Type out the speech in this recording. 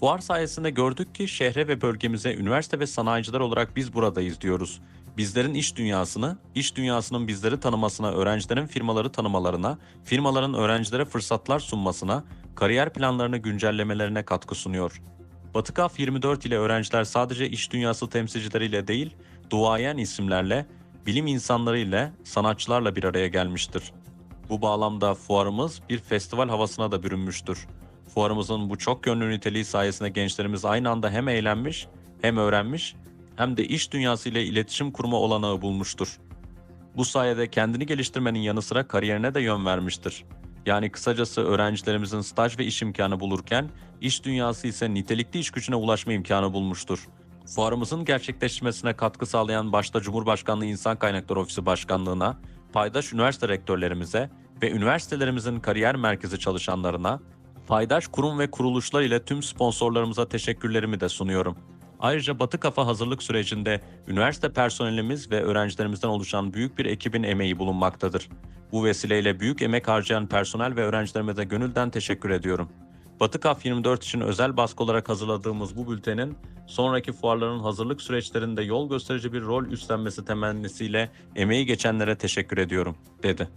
Fuar sayesinde gördük ki şehre ve bölgemize üniversite ve sanayiciler olarak biz buradayız diyoruz. Bizlerin iş dünyasını, iş dünyasının bizleri tanımasına, öğrencilerin firmaları tanımalarına, firmaların öğrencilere fırsatlar sunmasına, kariyer planlarını güncellemelerine katkı sunuyor. Batı Kaf 24 ile öğrenciler sadece iş dünyası temsilcileriyle değil, duayen isimlerle, bilim insanlarıyla, sanatçılarla bir araya gelmiştir. Bu bağlamda fuarımız bir festival havasına da bürünmüştür. Fuarımızın bu çok yönlü niteliği sayesinde gençlerimiz aynı anda hem eğlenmiş, hem öğrenmiş, hem de iş dünyası ile iletişim kurma olanağı bulmuştur. Bu sayede kendini geliştirmenin yanı sıra kariyerine de yön vermiştir. Yani kısacası öğrencilerimizin staj ve iş imkanı bulurken, iş dünyası ise nitelikli iş gücüne ulaşma imkanı bulmuştur. Fuarımızın gerçekleşmesine katkı sağlayan başta Cumhurbaşkanlığı İnsan Kaynakları Ofisi Başkanlığı'na, paydaş üniversite rektörlerimize ve üniversitelerimizin kariyer merkezi çalışanlarına, paydaş kurum ve kuruluşlar ile tüm sponsorlarımıza teşekkürlerimi de sunuyorum. Ayrıca Batı Kafa hazırlık sürecinde üniversite personelimiz ve öğrencilerimizden oluşan büyük bir ekibin emeği bulunmaktadır. Bu vesileyle büyük emek harcayan personel ve öğrencilerime de gönülden teşekkür ediyorum. Batı Kaf 24 için özel baskı olarak hazırladığımız bu bültenin sonraki fuarların hazırlık süreçlerinde yol gösterici bir rol üstlenmesi temennisiyle emeği geçenlere teşekkür ediyorum, dedi.